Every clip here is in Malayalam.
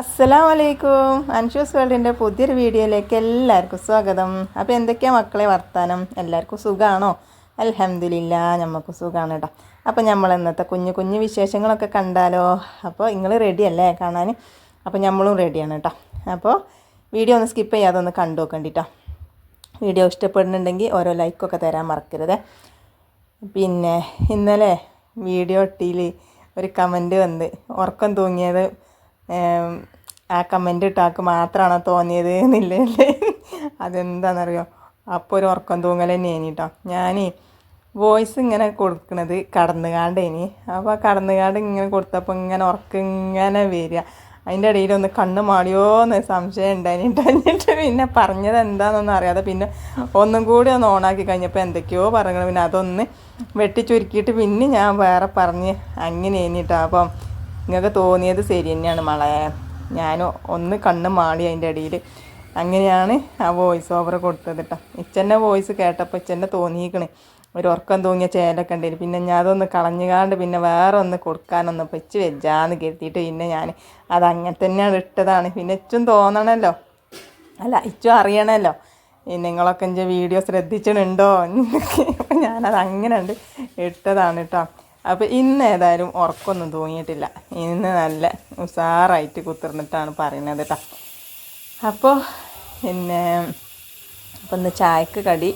അസ്സലാം വലൈക്കും അൻഷൂസ് വേൾഡിന്റെ പുതിയൊരു വീഡിയോയിലേക്ക് എല്ലാവർക്കും സ്വാഗതം. അപ്പോൾ എന്തൊക്കെയാണ് മക്കളെ വർത്താനം? എല്ലാവർക്കും സുഖമാണോ അലഹമില്ല നമുക്ക് സുഖമാണ് കേട്ടോ അപ്പോൾ നമ്മൾ ഇന്നത്തെ കുഞ്ഞു കുഞ്ഞു വിശേഷങ്ങളൊക്കെ കണ്ടാലോ? അപ്പോൾ നിങ്ങൾ റെഡി അല്ലേ കാണാൻ അപ്പോൾ നമ്മളും റെഡിയാണ് കേട്ടോ അപ്പോൾ വീഡിയോ ഒന്ന് സ്കിപ്പ് ചെയ്യാതെ ഒന്ന് കണ്ടു നോക്കണ്ടിട്ടോ വീഡിയോ ഇഷ്ടപ്പെടുന്നുണ്ടെങ്കിൽ ഓരോ ലൈക്കൊക്കെ തരാൻ മറക്കരുത്. പിന്നെ ഇന്നലെ വീഡിയോ ഇട്ടിയിൽ ഒരു കമന്റ് വന്ന് ഉറക്കം തൂങ്ങിയത് ആ കമന്റ് ഇട്ടാൾക്ക് മാത്രമാണോ തോന്നിയത് എന്നില്ലേ അതെന്താണെന്നറിയോ അപ്പോൾ ഒരു ഉറക്കം തൂങ്ങൽ തന്നെയാണ് കേട്ടോ. ഞാൻ വോയിസ് ഇങ്ങനെ കൊടുക്കുന്നത് കടന്നുകാണ്ടേനി. അപ്പോൾ കടന്നുകാണ്ട് ഇങ്ങനെ കൊടുത്തപ്പോൾ ഇങ്ങനെ ഉറക്കം ഇങ്ങനെ വരിക. അതിന്റെ ഇടയിലൊന്ന് കണ്ണ് മാടിയോ എന്ന് സംശയം ഉണ്ടായിട്ട് പിന്നെ പറഞ്ഞത് എന്താണെന്നൊന്നും അറിയാതെ പിന്നെ ഒന്നും കൂടി ഒന്ന് ഓണാക്കി കഴിഞ്ഞപ്പോൾ എന്തൊക്കെയോ പറഞ്ഞു പിന്നെ അതൊന്ന് വെട്ടി ചുരുക്കിയിട്ട് പിന്നെ ഞാൻ വേറെ പറഞ്ഞ് അങ്ങനെ കഴിഞ്ഞിട്ടോ അപ്പം നിങ്ങൾക്ക് തോന്നിയത് ശരി തന്നെയാണ് മളെ. ഞാൻ ഒന്ന് കണ്ണ് മാളി അതിന്റെ ഇടയിൽ അങ്ങനെയാണ് ആ വോയിസ് ഓവർ കൊടുത്തത് കേട്ടോ ഇച്ചന്റെ വോയിസ് കേട്ടപ്പോൾ ഇച്ചന്റെ തോന്നിയിക്കണ്. ഒരു ഉറക്കം തൂങ്ങിയ ചേലൊക്കെ ഉണ്ടായിരുന്നു പിന്നെ ഞാൻ അതൊന്ന് കളഞ്ഞുകാണ്ട് പിന്നെ വേറെ ഒന്ന് കൊടുക്കാനൊന്ന് വെച്ച് വെച്ചാന്ന് കരുതിയിട്ട് പിന്നെ ഞാൻ അത് അങ്ങനെ തന്നെയാണ് ഇട്ടതാണ്. പിന്നെ ഇച്ചും തോന്നണമല്ലോ അല്ല ഇച്ചും അറിയണമല്ലോ നിങ്ങളൊക്കെ എന്റെ വീഡിയോ ശ്രദ്ധിച്ചിട്ടുണ്ടോ ഞാനത് അങ്ങനെ ഉണ്ട് ഇട്ടതാണ് കേട്ടോ അപ്പോൾ ഇന്ന് ഏതായാലും ഉറക്കമൊന്നും തോന്നിയിട്ടില്ല ഇന്ന് നല്ല ഉഷാറായിട്ട് കുത്തിർന്നിട്ടാണ് പറയുന്നത് കേട്ടോ അപ്പോൾ പിന്നെ അപ്പം ഇന്ന് ചായക്ക് കടി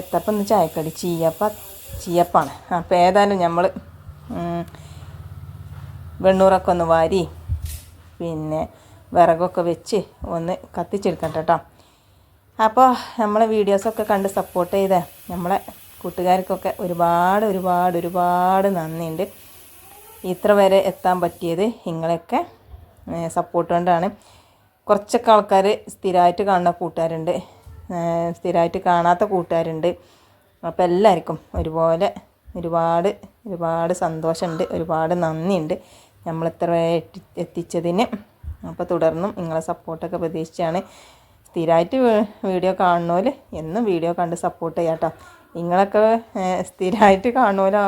എത്തപ്പം ഇന്ന് ചായക്കടി ചീയപ്പ ചീയപ്പാണ്. അപ്പോൾ ഏതായാലും നമ്മൾ വെണ്ണൂറൊക്കെ ഒന്ന് വാരി പിന്നെ വിറകൊക്കെ വെച്ച് ഒന്ന് കത്തിച്ചെടുക്കട്ടെ കേട്ടോ അപ്പോൾ നമ്മളെ വീഡിയോസൊക്കെ കണ്ട് സപ്പോർട്ട് ചെയ്ത്. നമ്മളെ കൂട്ടുകാർക്കൊക്കെ ഒരുപാട് ഒരുപാട് ഒരുപാട് നന്ദിയുണ്ട്. ഇത്ര വരെ എത്താൻ പറ്റിയത് നിങ്ങളെയൊക്കെ സപ്പോർട്ട് കൊണ്ടാണ്. കുറച്ചൊക്കെ ആൾക്കാർ സ്ഥിരമായിട്ട് കാണുന്ന കൂട്ടുകാരുണ്ട്. സ്ഥിരമായിട്ട് കാണാത്ത കൂട്ടുകാരുണ്ട്. അപ്പോൾ എല്ലാവർക്കും ഒരുപോലെ ഒരുപാട് ഒരുപാട് സന്തോഷമുണ്ട് ഒരുപാട് നന്ദിയുണ്ട് വരെ എത്തിച്ചതിന്. അപ്പോൾ തുടർന്നും നിങ്ങളെ സപ്പോർട്ടൊക്കെ പ്രതീക്ഷിച്ചാണ് സ്ഥിരമായിട്ട് വീഡിയോ കാണുന്നോൽ എന്നും വീഡിയോ കണ്ട് സപ്പോർട്ട് ചെയ്യാം കേട്ടോ നിങ്ങളൊക്കെ സ്ഥിരമായിട്ട് കാണുമല്ലോ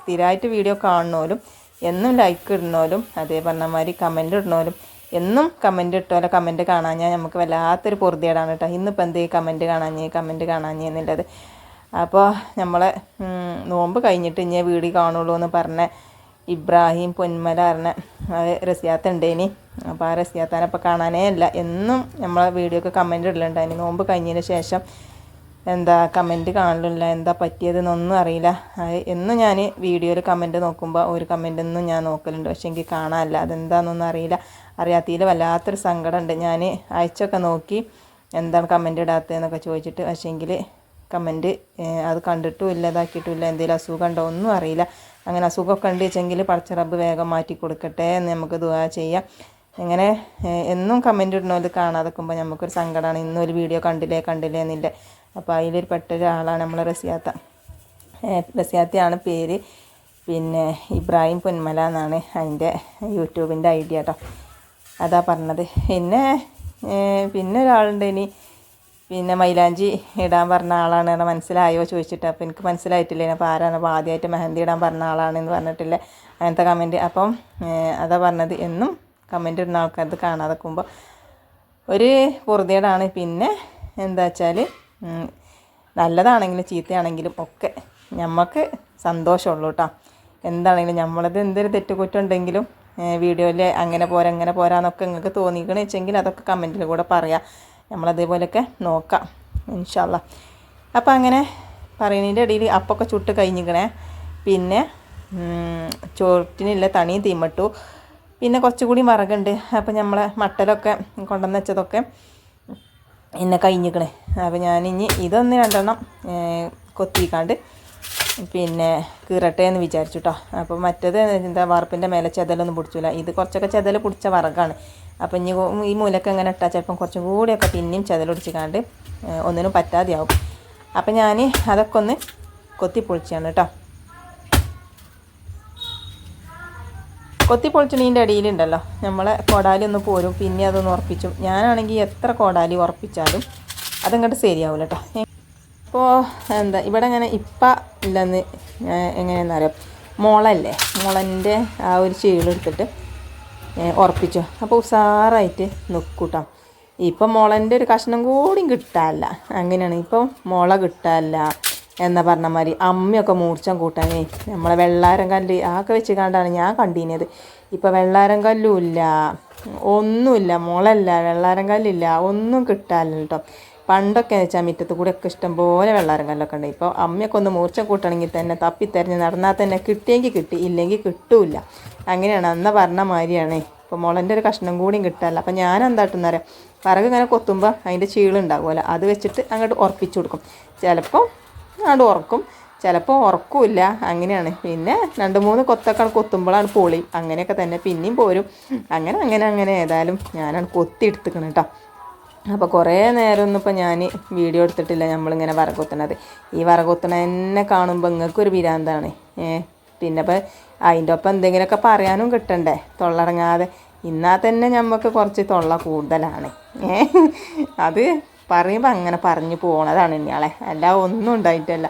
സ്ഥിരമായിട്ട് വീഡിയോ കാണുന്നോലും എന്നും ലൈക്ക് ഇടുന്നോലും അതേ പറഞ്ഞ മാതിരി കമന്റ് ഇടുന്നോലും എന്നും കമന്റ് ഇട്ടോലെ കമന്റ് കാണാഞ്ഞാൽ നമുക്ക് വല്ലാത്തൊരു പൊറുതിയേടാണ് കേട്ടോ ഇന്നിപ്പോൾ എന്തേ കമന്റ് കാണാഞ്ഞ് കമന്റ് കാണാഞ്ഞ് എന്നുള്ളത്. അപ്പോൾ നമ്മളെ നോമ്പ് കഴിഞ്ഞിട്ട് ഇനി വീഡിയോ കാണുള്ളൂ എന്ന് പറഞ്ഞ ഇബ്രാഹിം പൊന്മല പറഞ്ഞ അത് റസിയാത്ത അപ്പോൾ ആ റസിയാത്താനെ ഇപ്പോൾ കാണാനേ അല്ല എന്നും നമ്മളെ വീഡിയോ വീഡിയോക്ക് കമന്റ് അതിന് നോമ്പ് കഴിഞ്ഞതിന് ശേഷം എന്താ കമന്റ് കാണലില്ല എന്താ പറ്റിയതെന്നൊന്നും അറിയില്ല. അത് എന്നും ഞാൻ വീഡിയോയിൽ കമന്റ് നോക്കുമ്പോൾ ഒരു കമന്റൊന്നും ഞാൻ നോക്കലുണ്ട്. പക്ഷേ എനിക്ക് കാണാനില്ല. അതെന്താണെന്നൊന്നും അറിയില്ല. അറിയാത്തതിൽ വല്ലാത്തൊരു സങ്കടമുണ്ട്. ഞാൻ അയച്ചൊക്കെ നോക്കി എന്താണ് കമന്റ് ഇടാത്തതെന്നൊക്കെ ചോദിച്ചിട്ട് പക്ഷേങ്കിൽ കമന്റ് അത് കണ്ടിട്ടും ഇല്ല ഇതാക്കിയിട്ടും ഇല്ല എന്തെങ്കിലും അസുഖം ഉണ്ടോ ഒന്നും അറിയില്ല. അങ്ങനെ അസുഖമൊക്കെ ഉണ്ട് വെച്ചെങ്കിൽ പടച്ച റബ്ബ് വേഗം മാറ്റി കൊടുക്കട്ടെ എന്ന് നമുക്ക് ദുവാ ചെയ്യാം. ഇങ്ങനെ കമന്റ് ഇടണോ കമന്റ് കാണാതെ നിൽക്കുമ്പോൾ നമുക്കൊരു സങ്കടമാണ് ഇന്നും ഒരു വീഡിയോ കണ്ടില്ലേ കണ്ടില്ലേ എന്നില്ല. അപ്പോൾ അതിലൊരു പെട്ട ഒരാളാണ് നമ്മളെ റസിയാത്ത. റസിയാത്തയാണ് പേര്. പിന്നെ ഇബ്രാഹിം പൊന്മല എന്നാണ് അതിന്റെ യൂട്യൂബിന്റെ ഐഡിയ കേട്ടോ. അതാ പറഞ്ഞത്. പിന്നെ പിന്നെ ഒരാളുണ്ട് ഇനി. പിന്നെ മൈലാഞ്ചി ഇടാൻ പറഞ്ഞ ആളാണ് എന്നെ മനസ്സിലായോ ചോദിച്ചിട്ട്. അപ്പോൾ എനിക്ക് മനസ്സിലായിട്ടില്ല. അപ്പോൾ ആരാണ്? അപ്പോൾ ആദ്യമായിട്ട് മെഹന്തി ഇടാൻ പറഞ്ഞ ആളാണെന്ന് പറഞ്ഞിട്ടില്ല. അങ്ങനത്തെ കമന്റ് അപ്പം അതാ പറഞ്ഞത്. എന്നും കമന്റ് ഇടുന്ന ആൾക്കാരത് കാണാതെ നിൽക്കുമ്പോൾ ഒരു പൊറുതിയേടാണ് പിന്നെ എന്താ വെച്ചാൽ നല്ലതാണെങ്കിലും ചീത്തയാണെങ്കിലും ഒക്കെ നമുക്ക് സന്തോഷമുള്ളൂ കേട്ടോ എന്താണെങ്കിലും നമ്മളത് എന്തൊരു തെറ്റുകുറ്റം ഉണ്ടെങ്കിലും വീഡിയോയിൽ അങ്ങനെ പോരാ അങ്ങനെ പോരാന്നൊക്കെ നിങ്ങൾക്ക് തോന്നിക്കണെന്ന് വെച്ചെങ്കിൽ അതൊക്കെ കമന്റിൽ കൂടെ പറയാം. നമ്മളതേപോലെയൊക്കെ നോക്കാം ഇൻഷാല്ല അപ്പോൾ അങ്ങനെ പറയുന്നതിന്റെ ഇടയിൽ അപ്പൊക്കെ ചുട്ട് കഴിഞ്ഞിക്കണേ. പിന്നെ ചോറ്റിനുള്ള തണിയും തീമട്ടു. പിന്നെ കുറച്ചുകൂടി വിറകുണ്ട് അപ്പോൾ നമ്മളെ മട്ടലൊക്കെ കൊണ്ടുവന്ന് വെച്ചതൊക്കെ എന്നെ കഴിഞ്ഞിക്കണേ. അപ്പോൾ ഞാൻ ഇനി ഇതൊന്ന് രണ്ടെണ്ണം കൊത്തിക്കാണ്ട് പിന്നെ കീറട്ടെ എന്ന് വിചാരിച്ചു കേട്ടോ അപ്പോൾ മറ്റേത് എന്താ വറുപ്പിന്റെ മേലെ ചെതലൊന്നും പിടിച്ചില്ല ഇത് കുറച്ചൊക്കെ ചെതൽ പിടിച്ച വറകാണ്. അപ്പോൾ ഇനി ഈ മൂലക്ക് എങ്ങനെ ഇട്ടാൽ ചിലപ്പം കുറച്ചും കൂടിയൊക്കെ പിന്നെയും ഏഹ്, ഒന്നിനും പറ്റാതെയാവും അപ്പോൾ ഞാൻ അതൊക്കെ ഒന്ന് കൊത്തി പൊളിച്ചാണ് കേട്ടോ കൊത്തി പൊളിച്ചിണീന്റെ അടിയിലുണ്ടല്ലോ. നമ്മളെ കോടാലി ഒന്ന് പോരും. പിന്നെ അതൊന്ന് ഉറപ്പിച്ചും. ഞാനാണെങ്കിൽ എത്ര കോടാലി ഉറപ്പിച്ചാലും അതങ്ങോട്ട് ശരിയാവില്ല കേട്ടോ അപ്പോൾ എന്താ ഇവിടെ ഇങ്ങനെ ഇപ്പ ഇല്ലെന്ന് എങ്ങനെയാണെന്നറിയാം മുളല്ലേ മുളന്റെ ആ ഒരു ചീളെടുത്തിട്ട് ഉറപ്പിച്ചു അപ്പോൾ ഉസാറായിട്ട് നിൽക്കൂട്ടോ ഇപ്പം മുളന്റെ ഒരു കഷ്ണം കൂടി കിട്ടാനില്ല. അങ്ങനെയാണ് ഇപ്പം മുള കിട്ടാനില്ല എന്നാ പറഞ്ഞ മാതിരി അമ്മയൊക്കെ മൂർച്ചം കൂട്ടാനേ. നമ്മളെ വെള്ളാരം കല്ല് ആക്കെ വെച്ച് കണ്ടാണ് ഞാൻ കണ്ടീനത്. ഇപ്പം വെള്ളാരം കല്ലും ഇല്ല ഒന്നുമില്ല മുളല്ല വെള്ളാരം കല്ലില്ല ഒന്നും കിട്ടാനില്ല കേട്ടോ. പണ്ടൊക്കെ എന്ന് വെച്ചാൽ മുറ്റത്ത് കൂടെ ഒക്കെ ഇഷ്ടംപോലെ വെള്ളാരം കല്ലൊക്കെ ഉണ്ട്. ഇപ്പോൾ അമ്മയൊക്കെ ഒന്ന് മൂർച്ച കൂട്ടണമെങ്കിൽ തന്നെ തപ്പിത്തെരഞ്ഞ് നടന്നാൽ തന്നെ കിട്ടിയെങ്കിൽ കിട്ടി ഇല്ലെങ്കിൽ കിട്ടൂല അങ്ങനെയാണ്. അന്ന് പറഞ്ഞ മാതിരിയാണ്. ഇപ്പോൾ മുളന്റെ ഒരു കഷ്ണം കൂടിയും കിട്ടാനില്ല അപ്പം ഞാൻ എന്താട്ടെന്ന് പറയാം വിറക് ഇങ്ങനെ കൊത്തുമ്പോൾ അതിന്റെ ചീളുണ്ടാകുമല്ലോ അത് വെച്ചിട്ട് അങ്ങോട്ട് ഉറപ്പിച്ചു കൊടുക്കും. ചിലപ്പോൾ അങ്ങോട്ട് ഉറക്കും. ചിലപ്പോൾ ഉറക്കില്ല. അങ്ങനെയാണ്. പിന്നെ രണ്ട് മൂന്ന് കൊത്തൊക്കെ കൊത്തുമ്പോഴാണ് പൊളി. അങ്ങനെയൊക്കെ തന്നെ പിന്നെയും പോരും. അങ്ങനെ അങ്ങനെ അങ്ങനെ ഏതായാലും ഞാനാണ് കൊത്തി എടുത്തുക്കണം കേട്ടോ അപ്പോൾ കുറേ നേരമൊന്നും ഇപ്പോൾ ഞാൻ വീഡിയോ എടുത്തിട്ടില്ല. നമ്മളിങ്ങനെ വറകുത്തണത് ഈ വറകുത്തണ എന്നെ കാണുമ്പോൾ നിങ്ങൾക്കൊരു വിരാന്താണ്. ഏ പിന്നെ ഇപ്പോൾ അതിന്റെ ഒപ്പം എന്തെങ്കിലുമൊക്കെ പറയാനും കിട്ടണ്ടേ? തൊള്ളടങ്ങാതെ. ഇന്നാൽ തന്നെ നമുക്ക് കുറച്ച് തൊള്ള കൂടുതലാണ്. ഏ അത് പറയുമ്പോൾ അങ്ങനെ പറഞ്ഞു പോണതാണ് ഇനിയാളെ അല്ല ഒന്നും ഉണ്ടായിട്ടല്ല.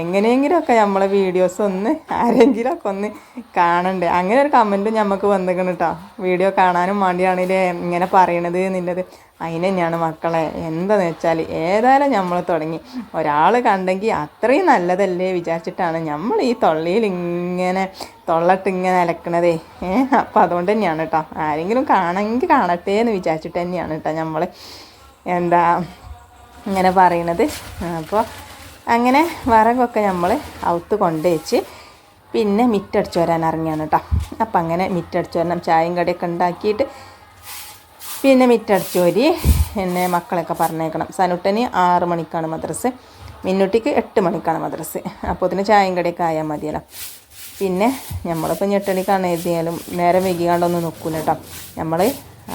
എങ്ങനെയെങ്കിലുമൊക്കെ നമ്മളെ വീഡിയോസ് ഒന്ന് ആരെങ്കിലുമൊക്കെ ഒന്ന് കാണണ്ടേ? അങ്ങനെ ഒരു കമന്റും നമുക്ക് വന്നിക്കണം കേട്ടോ വീഡിയോ കാണാനും വേണ്ടിയാണില്ലേ ഇങ്ങനെ പറയണത് എന്നുള്ളത്. അതിന് തന്നെയാണ് മക്കളെ. എന്താണെന്ന് വെച്ചാൽ ഏതായാലും നമ്മൾ തുടങ്ങി. ഒരാൾ കണ്ടെങ്കിൽ അത്രയും നല്ലതല്ലേ വിചാരിച്ചിട്ടാണ് നമ്മൾ ഈ തൊള്ളിയിൽ ഇങ്ങനെ തൊള്ളട്ട് ഇങ്ങനെ അലക്കണതേ. ഏഹ് അപ്പോൾ അതുകൊണ്ട് തന്നെയാണ് കേട്ടോ ആരെങ്കിലും കാണണമെങ്കിൽ കാണട്ടെ എന്ന് വിചാരിച്ചിട്ട് തന്നെയാണ് കേട്ടോ നമ്മൾ എന്താ ഇങ്ങനെ പറയണത്. അപ്പോൾ അങ്ങനെ വിറകൊക്കെ നമ്മൾ അവത്ത് കൊണ്ടുവച്ച് പിന്നെ മിറ്റടിച്ച് വരാൻ ഇറങ്ങിയാണ് കേട്ടോ അപ്പം അങ്ങനെ മിറ്റടിച്ച് വരണം. ചായയും കടിയൊക്കെ ഉണ്ടാക്കിയിട്ട് പിന്നെ മിറ്റടിച്ച് വരി എന്നെ മക്കളെയൊക്കെ പറഞ്ഞേക്കണം. സനുട്ടന് ആറ് മണിക്കാണ് മദ്രസ്. മിന്നുട്ടിക്ക് എട്ട് മണിക്കാണ് മദ്രസ്. അപ്പോൾ ഇതിന് ചായയും കടിയൊക്കെ ആയാൽ മതിയല്ലോ. പിന്നെ നമ്മളിപ്പോൾ ഞെട്ടണിക്കാണ് എഴുതിയാലും നേരം വൈകിക്കാണ്ടൊന്നും നിൽക്കൂല കേട്ടോ നമ്മൾ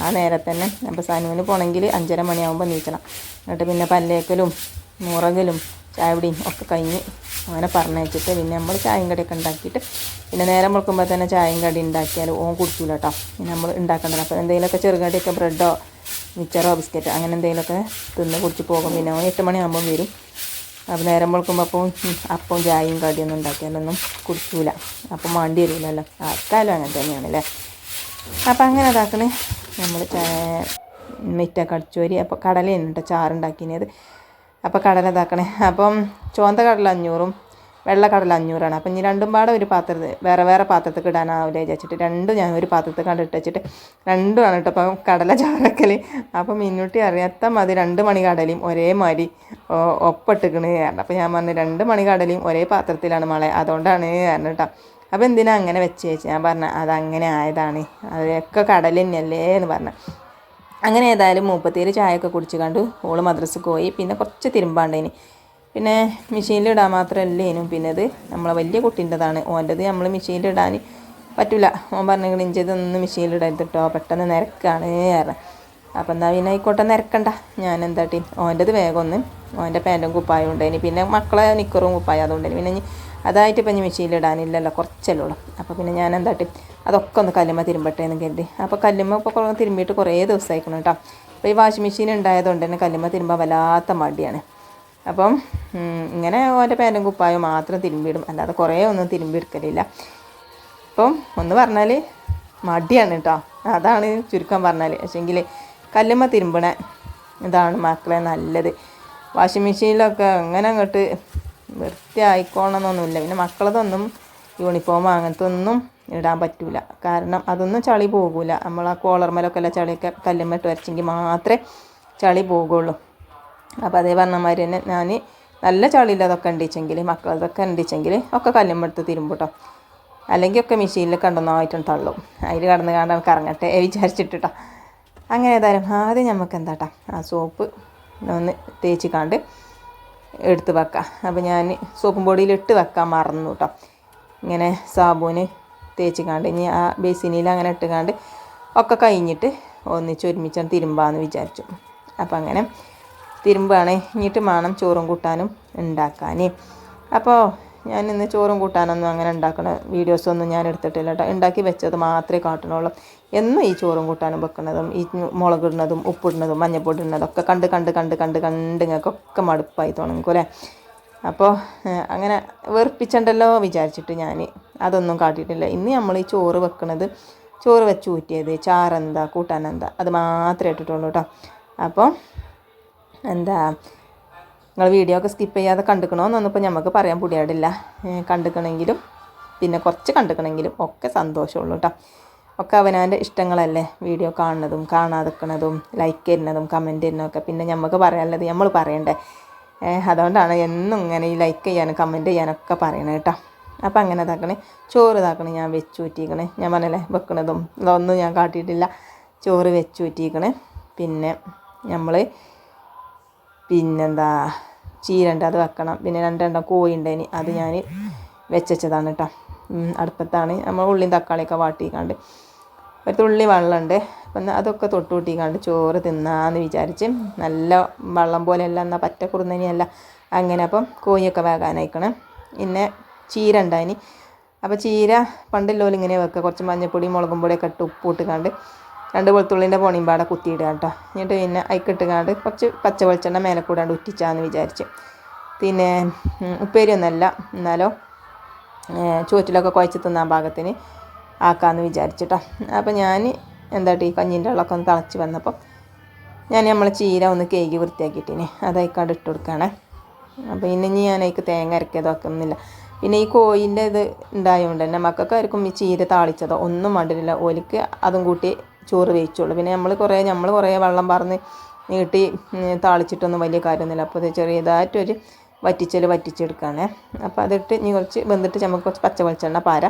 ആ നേരത്തെ തന്നെ അപ്പോൾ സനുവിന് പോകണമെങ്കിൽ അഞ്ചര മണിയാകുമ്പോൾ നീച്ചണം എന്നിട്ട് പിന്നെ പല്ലേക്കലും മുറകലും ചായപിടിയും ഒക്കെ കഴിഞ്ഞ് അങ്ങനെ പറഞ്ഞയച്ചിട്ട് പിന്നെ നമ്മൾ ചായയും കടിയൊക്കെ ഉണ്ടാക്കിയിട്ട് പിന്നെ നേരം വെളുക്കുമ്പോൾ തന്നെ ചായയും കടി ഉണ്ടാക്കിയാൽ ഓൻ കുടിക്കില്ല കേട്ടോ പിന്നെ നമ്മൾ ഉണ്ടാക്കേണ്ടത്. അപ്പോൾ എന്തെങ്കിലുമൊക്കെ ചെറുകടിയൊക്കെ ബ്രെഡോ മിച്ചറോ ബിസ്ക്കറ്റ് അങ്ങനെ എന്തെങ്കിലുമൊക്കെ തിന്ന് കുടിച്ച് പോകും. പിന്നെ ഓൻ എട്ട് മണിയാകുമ്പോൾ വരും. അപ്പോൾ നേരം വെളുക്കുമ്പോൾ അപ്പം അപ്പം ചായയും കടിയൊന്നും ഉണ്ടാക്കിയാലൊന്നും കുടിക്കൂല. അപ്പം മാണ്ടി വരില്ലല്ലോ ആർക്കാലും അങ്ങനെ തന്നെയാണ് അല്ലേ അപ്പം അങ്ങനെ അതാക്കണേ നമ്മൾ ചായ അടിച്ചു വരി അപ്പോൾ കടലയാണ് ചാറുണ്ടാക്കിയത് അപ്പോൾ കടല ഇതാക്കണേ. അപ്പം ചുവന്ന കടല അഞ്ഞൂറും വെള്ള കടല അഞ്ഞൂറാണ്. അപ്പം ഇനി രണ്ടും പാടെ ഒരു പാത്രത്തിൽ വേറെ വേറെ പാത്രത്തിൽ ഇടാനാവില്ല വിചാരിച്ചിട്ട്. രണ്ടും ഞാൻ ഒരു പാത്രത്തിൽ കണ്ടിട്ട് വെച്ചിട്ട് രണ്ടുമാണ് കേട്ടോ. അപ്പം കടല ചാറക്കൽ അപ്പം മിന്നൂട്ടി അറിയാത്ത മതി രണ്ട് മണി കടലയും ഒരേ മാതിരി ഒപ്പിട്ടിക്കണ് കാരണം അപ്പം ഞാൻ പറഞ്ഞു രണ്ട് മണി കടലയും ഒരേ പാത്രത്തിലാണ് മളെ. അതുകൊണ്ടാണ് കാരണം കേട്ടോ. അപ്പോൾ എന്തിനാ അങ്ങനെ വെച്ച് ചേച്ചി ഞാൻ പറഞ്ഞത് അതങ്ങനെ ആയതാണ്. അതൊക്കെ കടൽ എന്ന് പറഞ്ഞു. അങ്ങനെ ഏതായാലും മൂപ്പത്തേര് ചായയൊക്കെ കുടിച്ച് കണ്ടു. ഓൾ മദ്രസക്ക് പോയി. പിന്നെ കുറച്ച് തിരുമ്പാണ്ടേന്. പിന്നെ മെഷീനിലിടാൻ മാത്രമല്ലേനും പിന്നെ അത് നമ്മളെ വലിയ കുട്ടീന്റെതാണ്. ഓന്റെത് നമ്മൾ മെഷീനിലിടാൻ പറ്റില്ല ഓൻ പറഞ്ഞെങ്കിൽ ഇഞ്ചതൊന്നും മെഷീനിലിടരുത് കേട്ടോ പെട്ടെന്ന് നിരക്കാണ് കാരണം അപ്പം എന്താ പിന്നെ ആയിക്കോട്ടെ നിരക്കണ്ട. ഞാൻ എന്താട്ടി ഓന്റെത് വേഗം ഒന്ന് ഓന്റെ പാന്റും കുപ്പായം ഉണ്ടായിന് പിന്നെ മക്കളെ നിക്കറും കുപ്പായം അതുകൊണ്ടേനി പിന്നെ അതായിട്ട് ഇപ്പം ഇനി മെഷീനിലിടാനില്ലല്ലോ കുറച്ചല്ലേ ഉള്ളൂ. അപ്പോൾ പിന്നെ ഞാൻ എന്താട്ടി അതൊക്കെ ഒന്ന് കല്ലുമ്മ തിരുമ്പട്ടെ എന്ന് കരുതി. അപ്പോൾ കല്ലുമ്മ ഇപ്പോൾ തിരുമ്പിയിട്ട് കുറേ ദിവസമായിക്കണം കേട്ടോ. അപ്പോൾ ഈ വാഷിംഗ് മെഷീൻ ഉണ്ടായതുകൊണ്ട് തന്നെ കല്ലുമ്മ തിരുമ്പാൻ വല്ലാത്ത മടിയാണ്. അപ്പം ഇങ്ങനെ ഓന്റെ പേനും കുപ്പായോ മാത്രം തിരുമ്പിയിടും. അല്ലാതെ കുറേ ഒന്നും തിരുമ്പിയെടുക്കലില്ല. അപ്പം ഒന്ന് പറഞ്ഞാൽ മടിയാണ് കേട്ടോ. അതാണ് ചുരുക്കം പറഞ്ഞാൽ പക്ഷേങ്കിൽ കല്ലുമ്മ തിരുമ്പണ ഇതാണ് മക്കളെ നല്ലത്. വാഷിംഗ് മെഷീനിലൊക്കെ അങ്ങനെ അങ്ങോട്ട് വൃത്തിയായിക്കോണമെന്നൊന്നുമില്ല പിന്നെ മക്കളതൊന്നും യൂണിഫോം അങ്ങനത്തെ ഒന്നും ഇടാൻ പറ്റൂല. കാരണം അതൊന്നും ചളി പോകില്ല നമ്മൾ ആ കോളർമലൊക്കെ അല്ല ചളിയൊക്കെ കല്ലുമ്മട്ട് വരച്ചെങ്കിൽ മാത്രമേ ചളി പോകുള്ളൂ അപ്പോൾ അതേ പറഞ്ഞ മാതിരി തന്നെ ഞാൻ നല്ല ചളിയില്ലതൊക്കെ ഉണ്ടിച്ചെങ്കിൽ മക്കളതൊക്കെ ഉണ്ടിച്ചെങ്കിൽ ഒക്കെ കല്ലുമ്പെടുത്ത് തിരുമ്പൂട്ടോ അല്ലെങ്കിൽ ഒക്കെ മെഷീനിൽ കണ്ടൊന്നായിട്ടും തള്ളും. അതിൽ കടന്ന് കാണാൻ കറങ്ങട്ടെ വിചാരിച്ചിട്ടോ അങ്ങനെ ഏതായാലും ആദ്യം നമുക്ക് എന്താട്ടാ ആ സോപ്പ് ഒന്ന് തേച്ച് കാണ്ട് എടുത്ത് വെക്കാം. അപ്പോൾ ഞാൻ സോപ്പും പൊടിയിൽ ഇട്ട് വെക്കാൻ മറന്നു കേട്ടോ ഇങ്ങനെ സാബൂന് തേച്ച് കാണ്ട് ഇനി ആ ബേസിനിൽ അങ്ങനെ ഇട്ട് കാണ്ട് ഒക്കെ കഴിഞ്ഞിട്ട് ഒന്നിച്ച് ഒരുമിച്ചാണ് തിരുമ്പാന്ന് വിചാരിച്ചു. അപ്പം അങ്ങനെ തിരുമ്പാണ്. ഇനിയിട്ട് വേണം ചോറും കൂട്ടാനും ഉണ്ടാക്കാൻ അപ്പോൾ ഞാൻ ഇന്ന് ചോറും കൂട്ടാനൊന്നും അങ്ങനെ ഉണ്ടാക്കണ വീഡിയോസൊന്നും ഞാൻ എടുത്തിട്ടില്ല കേട്ടോ ഉണ്ടാക്കി വെച്ചത് മാത്രമേ കാട്ടണുള്ളൂ. എന്നും ഈ ചോറും കൂട്ടാനും വെക്കുന്നതും ഈ മുളകിടുന്നതും ഉപ്പിടുന്നതും മഞ്ഞപ്പൊടി ഇടുന്നതും ഒക്കെ കണ്ട് കണ്ട് കണ്ട് കണ്ട് കണ്ട് ഇങ്ങൾക്കൊക്കെ മടുപ്പായി തുടങ്ങും അല്ലേ? അപ്പോൾ അങ്ങനെ വെറുപ്പിച്ചണ്ടല്ലോ വിചാരിച്ചിട്ട് ഞാൻ അതൊന്നും കാട്ടിയിട്ടില്ല. ഇന്ന് നമ്മൾ ഈ ചോറ് വെക്കുന്നത് ചോറ് വെച്ച് ഊറ്റിയത് ചാറെന്താ കൂട്ടാനെന്താ അത് മാത്രമേ ഇട്ടിട്ടുള്ളൂ കേട്ടോ അപ്പോൾ എന്താ നിങ്ങൾ വീഡിയോ ഒക്കെ സ്കിപ്പ് ചെയ്യാതെ കണ്ടുക്കണമെന്നൊന്നും ഇപ്പോൾ നമുക്ക് പറയാൻ പുടിയാടില്ല. കണ്ടുക്കണമെങ്കിലും പിന്നെ കുറച്ച് കണ്ടുക്കണമെങ്കിലും ഒക്കെ സന്തോഷമുള്ളൂ കേട്ടോ ഒക്കെ അവനവന്റെ ഇഷ്ടങ്ങളല്ലേ വീഡിയോ കാണുന്നതും കാണാതെക്കണതും ലൈക്ക് ചെയ്യുന്നതും കമന്റ് തരുന്നതൊക്കെ. പിന്നെ നമുക്ക് പറയാനുള്ളത് നമ്മൾ പറയണ്ടേ? അതുകൊണ്ടാണ് എന്നും ഇങ്ങനെ ഈ ലൈക്ക് ചെയ്യാനും കമന്റ് ചെയ്യാനൊക്കെ പറയണത് കേട്ടോ. അപ്പം അങ്ങനെ ഇതാക്കണേ. ചോറ് ഇതാക്കണേ ഞാൻ വെച്ച് ഊറ്റിക്കണേ. ഞാൻ പറഞ്ഞല്ലേ വെക്കണതും ഇതൊന്നും ഞാൻ കാട്ടിയിട്ടില്ല. ചോറ് വെച്ച് ഊറ്റിക്കണേ. പിന്നെ നമ്മൾ പിന്നെന്താ ചീരണ്ട അത് വെക്കണം. പിന്നെ രണ്ടെണ്ണം കോഴി ഉണ്ടായിന് അത് ഞാൻ വെച്ചതാണ് കേട്ടോ. അടുപ്പത്താണ്. നമ്മൾ ഉള്ളിയും തക്കാളിയൊക്കെ വാട്ടിക്കാണ്ട് ഒരു തുള്ളി വെള്ളമുണ്ട്. അപ്പം അതൊക്കെ തൊട്ട് കൂട്ടിക്കാണ്ട് ചോറ് തിന്നാന്ന് വിചാരിച്ച് നല്ല വെള്ളം പോലെയല്ല എന്നാൽ പറ്റ കുറുന്നനിയല്ല അങ്ങനെ അപ്പം കോഴിയൊക്കെ വേകാനായിക്കണം. പിന്നെ ചീര ഉണ്ടായിന്. അപ്പോൾ ചീര പണ്ടുള്ളോൽ ഇങ്ങനെ വെക്കുക. കുറച്ച് മഞ്ഞപ്പൊടി മുളകും പൊടിയൊക്കെ ഇട്ട് ഉപ്പ് ഇട്ടുകാണ്ട് രണ്ട് വെളുത്തുള്ളിന്റെ പൊണിയും പാടെ കുത്തിയിടുക കേട്ടോ. എന്നിട്ട് പിന്നെ അയക്കിട്ടുകാണ്ട് കുറച്ച് പച്ച വെളിച്ചെണ്ണ മേലെ കൂടാണ്ട് ഉറ്റിച്ചാന്ന് വിചാരിച്ച്. പിന്നെ ഉപ്പേരിയൊന്നുമല്ല. എന്നാലോ ചുവറ്റിലൊക്കെ കുഴച്ച് തിന്നാൻ പാകത്തിന്. ആക്കാമെന്ന് വിചാരിച്ചിട്ടോ. അപ്പോൾ ഞാൻ എന്താ ഈ കഞ്ഞിന്റെ വെള്ളമൊക്കെ ഒന്ന് തിളച്ച് വന്നപ്പോൾ ഞാൻ നമ്മളെ ചീര ഒന്ന് കേകി വൃത്തിയാക്കിയിട്ടിനി. അതായിക്കാട് ഇട്ട് കൊടുക്കുകയാണേ അപ്പോൾ പിന്നെ ഇനി ഞാൻ അതിക്ക് തേങ്ങ അരക്കിയതൊക്കെ ഒന്നുമില്ല പിന്നെ ഈ കോയിന്റെ ഇത് ഉണ്ടായതുകൊണ്ട് തന്നെ മക്കൾക്കായിരിക്കും ഈ ചീര താളിച്ചതോ ഒന്നും മണ്ടില്ല ഓലിക്ക് അതും കൂട്ടി ചോറ് വേവിച്ചുള്ളൂ പിന്നെ നമ്മൾ കുറേ നമ്മൾ കുറേ വെള്ളം പറന്ന് നീട്ടി താളിച്ചിട്ടൊന്നും വലിയ കാര്യമൊന്നുമില്ല. അപ്പോൾ ഇത് ചെറിയതായിട്ടൊരു വറ്റിച്ചൽ വറ്റിച്ചെടുക്കുകയാണേ അപ്പോൾ അതിട്ട് ഇനി കുറച്ച് വെന്തിട്ട് നമുക്ക് കുറച്ച് പച്ച വെളിച്ചെണ്ണ പാര.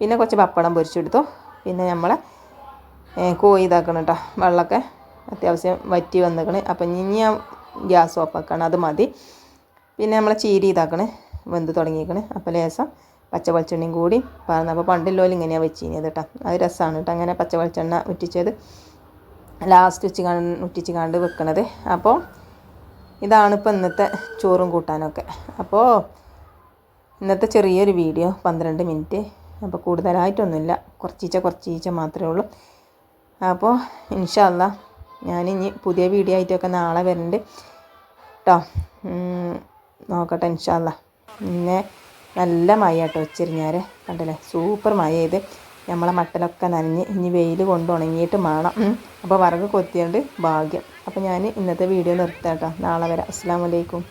പിന്നെ കുറച്ച് പപ്പടം പൊരിച്ചെടുത്തു. പിന്നെ നമ്മൾ കോഴി ഇതാക്കണം കേട്ടോ വെള്ളമൊക്കെ അത്യാവശ്യം വറ്റി വന്നേക്കണ്. അപ്പം ഇനി ഞാൻ ഗ്യാസ് ഓഫാക്കണം അത് മതി. പിന്നെ നമ്മൾ ചീരി ഇതാക്കണ് വെന്ത് തുടങ്ങിയേക്കണ് അപ്പോൾ ലേസം പച്ച വെളിച്ചെണ്ണയും കൂടി പറഞ്ഞു അപ്പോൾ പണ്ടില്ലോലും ഇങ്ങനെയാണ് വെച്ചിരുന്നത് കേട്ടോ അത് രസമാണ് കേട്ടോ അങ്ങനെ പച്ച വെളിച്ചെണ്ണ ഉറ്റിച്ചത്. ലാസ്റ്റ് ഉച്ച ഉറ്റിച്ച് കണ്ട് വെക്കണത്. അപ്പോൾ ഇതാണ് ഇപ്പോൾ ഇന്നത്തെ ചോറും കൂട്ടാനൊക്കെ. അപ്പോൾ ഇന്നത്തെ ചെറിയൊരു വീഡിയോ പന്ത്രണ്ട് മിനിറ്റ്. അപ്പോൾ കൂടുതലായിട്ടൊന്നുമില്ല. കുറച്ചീച്ച കുറച്ചീച്ച മാത്രമേ ഉള്ളൂ. അപ്പോൾ ഇൻഷല്ല ഞാനിനി പുതിയ വീഡിയോ ആയിട്ടൊക്കെ നാളെ വരുന്നുണ്ട് കേട്ടോ നോക്കട്ടെ ഇൻഷല്ല പിന്നെ നല്ല മഴ കേട്ടോ ഉച്ചരിഞ്ഞാൽ കണ്ടല്ലേ? സൂപ്പർ മഴ ചെയ്ത് നമ്മളെ മട്ടലൊക്കെ നനഞ്ഞ് ഇനി വെയിൽ കൊണ്ട് ഉണങ്ങിയിട്ട് വേണം അപ്പോൾ വറക് കൊത്തിയുണ്ട് ഭാഗ്യം. അപ്പോൾ ഞാൻ ഇന്നത്തെ വീഡിയോ നിർത്താം കേട്ടോ നാളെ വരാം. അസ്സാം വലൈക്കും